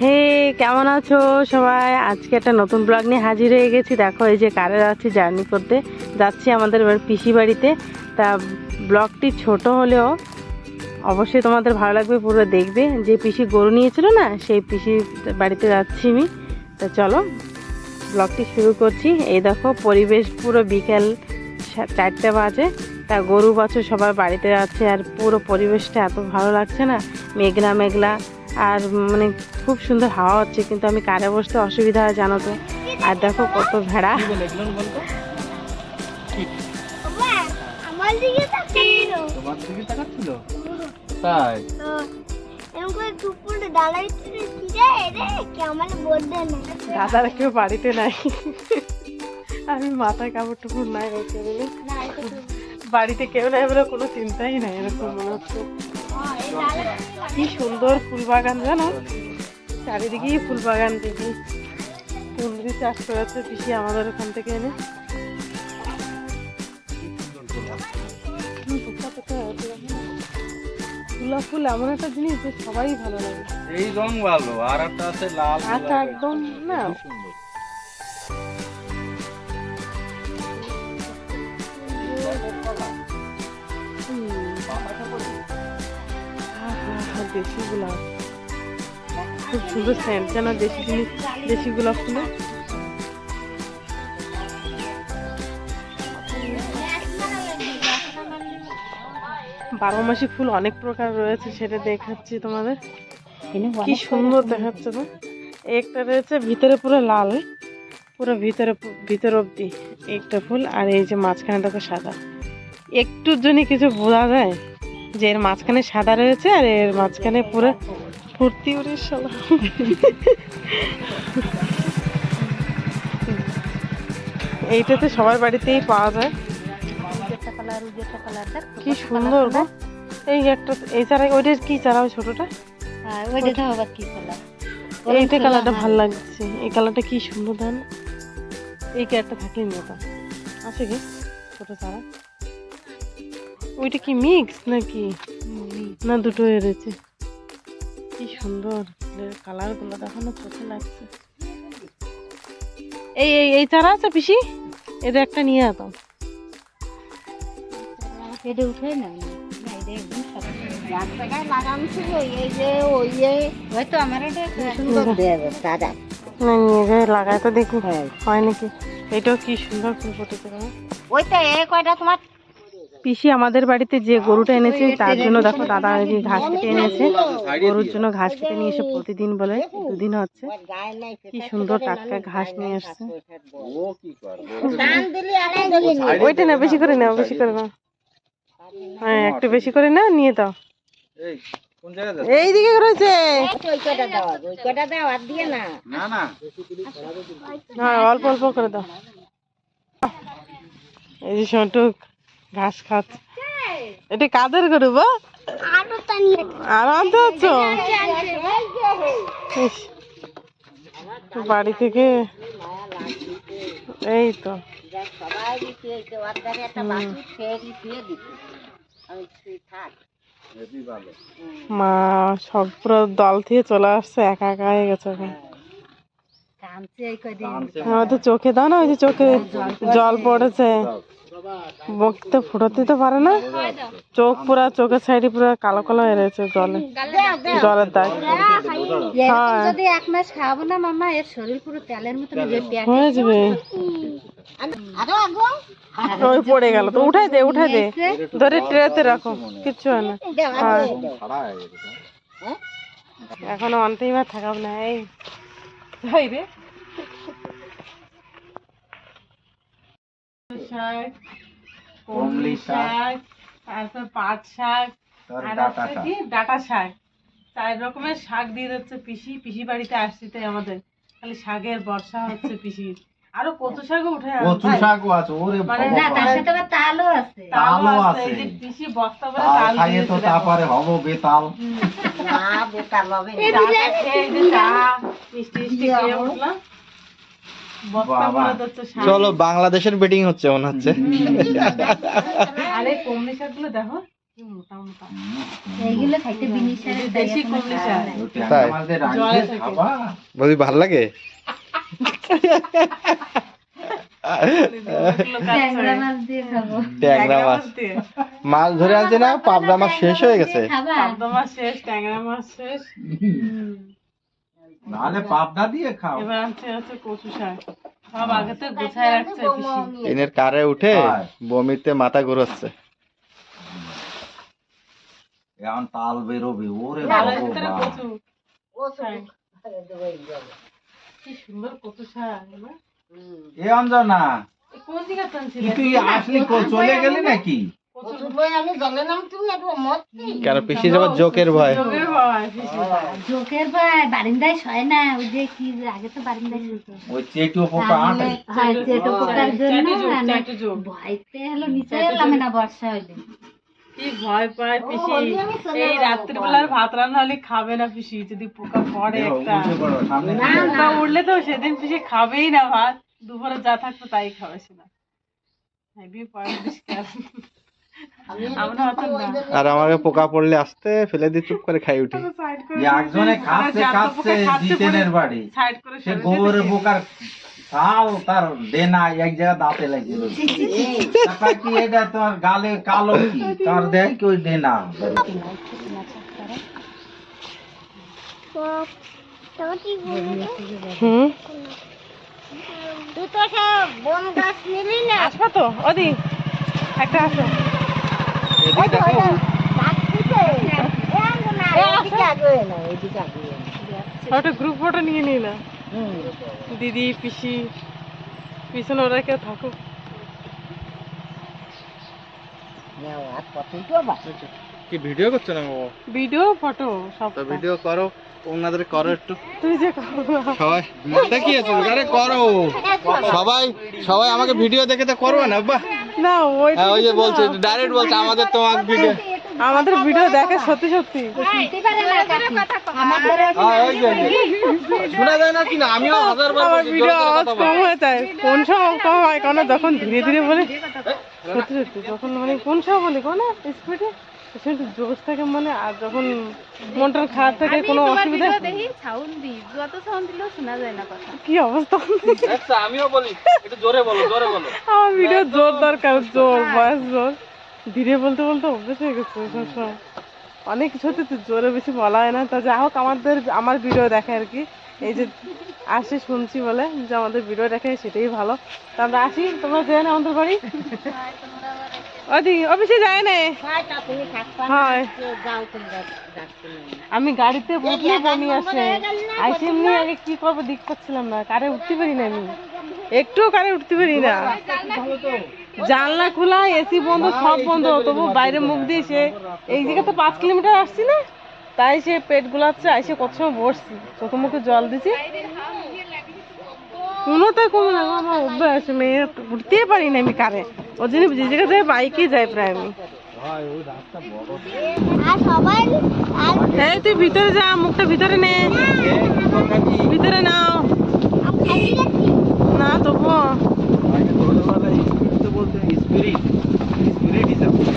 হে, কেমন আছো সবাই? আজকে একটা নতুন ব্লগ নিয়ে হাজির হয়ে গেছি। দেখো, এই যে কারে যাচ্ছি জার্নি করতে। যাচ্ছি আমাদের পিসি বাড়িতে। তা ব্লগটি ছোট হলেও অবশ্যই তোমাদের ভালো লাগবে, পুরো দেখবে। যে পিসি গরু নিয়েছিল না, সেই পিসি বাড়িতে যাচ্ছি আমি। তা চলো ব্লগটি শুরু করছি। এই দেখো, পরিবেশ পুরো বিকেল চারটে বাজে। তা গরু বাছুর সবাই বাড়িতে যাচ্ছে আর পুরো পরিবেশটা এত ভালো লাগছে না। মেঘলা মেঘলা। আর মানে খুব সুন্দর হাওয়া হচ্ছে কিন্তু আমি কারে বসতে অসুবিধা হয় জানো তো? আর দেখো কত ভেড়া। দাদারা কেউ বাড়িতে নাই। আমি মাথায় কাপড় টুকুর নাই রেখে বাড়িতে কেউ নাই বলে কোনো চিন্তাই নাই এরকম মনে হচ্ছে। কি সুন্দর ফুল বাগান জানো? চারিদিকেই ফুল বাগান দেখি কুন্দ্রি চাষ করেছে পিসি আমাদের ওখান থেকে এনে। হুম। গোলাপ ফুল এমন একটা জিনিস যে সবাই ভালো লাগে। এই রং ভালো আর একটা আছে লাল আচ্ছা একদম না। সুন্দর। দেশি গোলাপ খুব সুন্দর সেন্ট যেন দেশি জিনিস দেশি গোলাপ ফুলে। বারো মাসি ফুল অনেক প্রকার রয়েছে সেটা দেখাচ্ছি তোমাদের। কি সুন্দর দেখাচ্ছে তো একটা রয়েছে ভিতরে পুরো লাল পুরো ভিতরে ভিতর অব্দি একটা ফুল আর এই যে মাঝখানেটা তো সাদা। একটুর জন্য কিছু বোঝা যায় যে এর মাঝখানে সাদা রয়েছে আর এর মাঝখানে পুরো ফুর্তি উড়ে সাদা এইটা তো সবার বাড়িতেই পাওয়া যায়। কি সুন্দর গো। এই একটা এই চারা ওইটার কি চারা ওই ছোটটা? এইটা কালারটা ভালো লাগছে। এই কালারটা কি সুন্দর দেন। এই কালারটা থাকলে নিয়ে আছে কি? ছোট চারা? ওইটা কি মিক্স নাকি? না দুটো এড়েছে কি সুন্দর। কালারগুলো দেখো না চোখে লাগছে। এই এই এই চারা আছে পিসি? এটা একটা নিয়ে আতো না? নিয়ে যাই লাগাই তো দেখি। হয়। নাকি? এটাও কি সুন্দর ফুল ফুটেছে দেখো। পিসি আমাদের বাড়িতে যে গরুটা এনেছে তার জন্য দেখো দাদা এই যে ঘাস কেটে এনেছে। গরুর জন্য ঘাস কেটে নিয়ে এসে প্রতিদিন বলে দুদিন হচ্ছে। কি সুন্দর টাটকা ঘাস নিয়ে আসছে। ও ওইটা না বেশি করে নাও বেশি করে নাও। হ্যাঁ একটু বেশি করে নাও নিয়ে দাও। এই কোন জায়গায় যাচ্ছে? এই দিকে রয়েছে না। না হ্যাঁ অল্প অল্প করে দাও। এই যে সন্টুক। ঘাস খাচ্ছে এটা কাদের গরু বা আরও আর আনতে হচ্ছ বাড়ি থেকে এই তো। মা সব পুরো দল থেকে চলে আসছে একা একা হয়ে গেছে এখন। আমাদের চোখে দাও না ওই যে চোখে জল পড়েছে। মুখ তো ফুটোতে তো পারে না? চোখ পুরা চোখের সাইডে পুরো কালো কালো হয়ে রয়েছে জলে। জলের দাগ হ্যাঁ। যদি এক মাস খাওয়াবো না মামা এর শরীর পুরো তেলের মতো হয়ে যাবে ওই পড়ে গেল। তো উঠাই দে উঠাই দে। ধরে ট্রেতে রাখো কিচ্ছু হয় না। হ্যাঁ। হয়ে। এখনও অন্তেই বা থাকাব না এই। যাই শাক কমলি শাক তারপর পাট শাক আর হচ্ছে কি ডাটা শাক চার রকমের শাক দিয়ে পিসি। পিসি বাড়িতে আসছে তাই আমাদের। খালি শাকের বর্ষা হচ্ছে পিসির। আরও কত শাকও উঠে কচু শাকও আছে ওরে মানে না, তার সাথে আবার তালও আছে। তালও আছে, এই যে পিসি বস্তা করে তাল খাইয়ে তো তারপরে হব বেতাল চা খেয়ে এই যে চা, মিষ্টি মিষ্টি খেয়ে উঠলাম। বস্তা বাবা। করে দিচ্ছে শাক। চলো বাংলাদেশের বেটিং হচ্ছে মনে হচ্ছে। আরে দেখো। ভালো লাগে? ট্যাংরা মাছ মাছ ধরে আনছে না পাবদা মাছ শেষ হয়ে গেছে। পাবদা মাছ শেষ ট্যাংরা মাছ শেষ। নাহলে পাবদা দিয়ে খাও। এবার আনছে হচ্ছে কচু শাক। সব আগে তো গোছায় রাখছে এনের কারে উঠে বমিতে মাথা ঘুরোচ্ছে। এখন তাল বেরোবে ওরে বাবা কচু। শাক। কি সুন্দর কচু শাক না? এ অঞ্জনা কোন দিকে তুই আসলি চলে গেলি নাকি? কেন পিসি যাবার জোকের ভয়? ভয় জোকের ভাই বারিন্দায় শয় না ওই যে কি আগে তো বারিন্দায় শুতো ওই চেটু পোকা আটে। হয় চেটো পোকার জন্য চাটে যোগ, না চাটে যোগ। ভয়তে হলো নিচে এলাম না বর্ষা হইলে। কি ভয় পায় পিসি। এই রাত্রিবেলার ভাত রান্না হলে খাবে না পিসি যদি পোকা পড়ে একটা। না উঠলে তো সেদিন পিসি খাবেই না ভাত। দুপুরে যা থাকতো তাই না হেভি না আর আমাকে পোকা পড়লে আসতে ফেলে দিয়ে চুপ করে খাই উঠি। একজনে খাচ্ছে যার খাচ্ছে জিতেনের বাড়ি। সে গোবরের পোকার ছাল তার দেনা এক জায়গায় দাঁতে। তারপর কি এটা তোমার গালে কালো কি? তার দেখ কি ওই দেনা? তোমার কি বলব? হুম? তুই তো সব বন গাছ নিলি না? আসবা তো ওদি একটা আসো। একটা গ্রুপ ফটো নিয়ে নি। না দিদি পিসি পিছনে ওরা কেউ থাকুক। কি ভিডিও করছ না ভিডিও ফটো সব তো ভিডিও করো। ওনাদের করো একটু। সবাই আছে? আরে করো। সবাই সবাই আমাকে ভিডিও দেখে তো করবে না বাহ না ওই হ্যাঁ ওই যে বলছে ডাইরেক্ট বলছে আমাদের তোমার ভিডিও আমাদের ভিডিও দেখে সত্যি সত্যি। শুনতে পারে না কাকি আমাদের হ্যাঁ শোনা যায় না কি না? আমিও হাজার বার আমার ভিডিও আওয়াজ কম হয়ে যায়। কোন সময় কম হয়? কেন? যখন ধীরে ধীরে বলে সত্যি সত্যি যখন মানে কোন সময় বলি? কোন স্পিডে? একটু জোশ থাকে মানে আর যখন মনটার খারাপ থাকে কোনো অসুবিধা কি অবস্থা? আচ্ছা আমিও বলি একটু জোরে বলো জোরে বলো। আমার ভিডিও জোর দরকার জোর বয়স জোর। ধীরে বলতে বলতে অভ্যেস হয়ে গেছে সবসময় অনেক কিছু হতে তো জোরে বেশি বলা হয় না। তা যা হোক আমাদের আমার ভিডিও দেখে আর কি। এই যে আসে শুনছি বলে যে আমাদের ভিডিও দেখে সেটাই ভালো। তা আমরা আসি। তোমরা যেও না আমাদের বাড়ি। ওদি অফিসে যায় না হয় আমি গাড়িতে বসলে বমি আসে আইসে এমনি আগে কি করব দিক করছিলাম না কারে উঠতে পারি না আমি। একটুও কারে উঠতে পারি না। জানলা খোলা এসি বন্ধ সব বন্ধ তবু বাইরে মুখ দিয়ে সে এই জায়গা তো পাঁচ কিলোমিটার আসছি না তাই সে পেট গুলাচ্ছে আইসে কত সময় বসছি চোখে মুখে জল দিছি। কোনোতে কোনো না আমার অভ্যাস মেয়ে উঠতেই পারি না আমি কারে। ওর জন্য যে জায়গায় যাই বাইকে যাই প্রায় আমি। আর সবাই আর এই তুই ভিতরে যা মুখটা ভিতরে নে। ভিতরে নাও। না তবুও।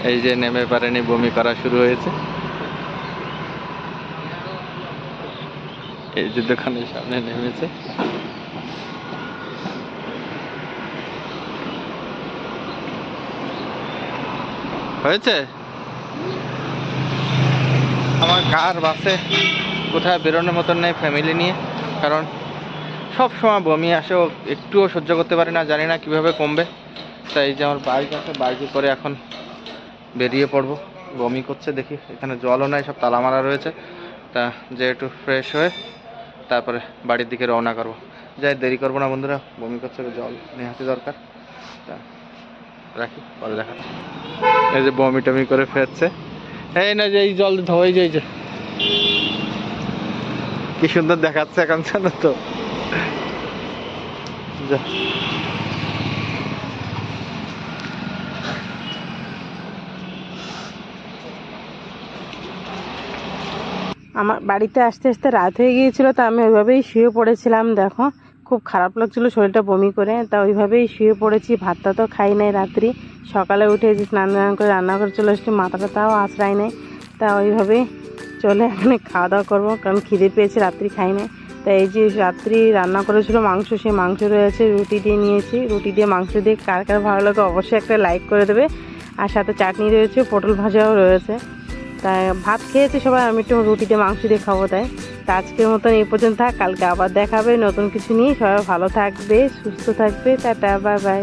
এই যে নেমে পারেনি বমি করা শুরু হয়েছে। এই যে দোকানের সামনে নেমেছে। হয়েছে? আমার কার বাসে কোথায় বেরোনোর মতন নেই ফ্যামিলি নিয়ে? কারণ সব সময় বমি আসে, ও একটুও সহ্য করতে পারে না, জানি না কীভাবে কমবে। তাই যে আমার বাইক আছে বাইকে করে এখন বেরিয়ে পড়ব। বমি করছে দেখি, এখানে জলও নাই, সব তালা মারা রয়েছে। তা যে একটু ফ্রেশ হয়ে তারপরে বাড়ির দিকে রওনা করব। যাই দেরি করব না বন্ধুরা, বমি করছে, জল নেহাতি দরকার। তা রাখি, পরে দেখা এই যে বমি টমি করে ফেরছে এই না যে এই জল ধোয় যে এই যে কি সুন্দর দেখাচ্ছে এখন জানো তো। আমার বাড়িতে আসতে আসতে রাত হয়ে গিয়েছিল, তো আমি ওইভাবেই শুয়ে পড়েছিলাম, দেখো। খুব খারাপ লাগছিল শরীরটা বমি করে। তা ওইভাবেই শুয়ে পড়েছি, ভাতটা তো খাই নাই রাত্রি। সকালে উঠে যে স্নান টান করে রান্না করে চলে এসেছি মাথাটা তাও আশ্রয় নেই। তা ওইভাবেই চলে এখানে খাওয়া দাওয়া করব, কারণ খিদে পেয়েছে, রাত্রি খাই নাই। তা এই যে রাত্রি রান্না করেছিল মাংস সেই মাংস রয়েছে, রুটি দিয়ে নিয়েছি। রুটি দিয়ে মাংস দিয়ে কার কার ভালো লাগে অবশ্যই একটা লাইক করে দেবে। আর সাথে চাটনি রয়েছে, পটল ভাজাও রয়েছে। তাই ভাত খেয়েছে সবাই, আমি একটু রুটিতে মাংস দিয়ে খাব তাই। তা আজকের মতন এই পর্যন্ত থাক, কালকে আবার দেখাবে নতুন কিছু নিয়ে। সবাই ভালো থাকবে, সুস্থ থাকবে, টাটা বাই বাই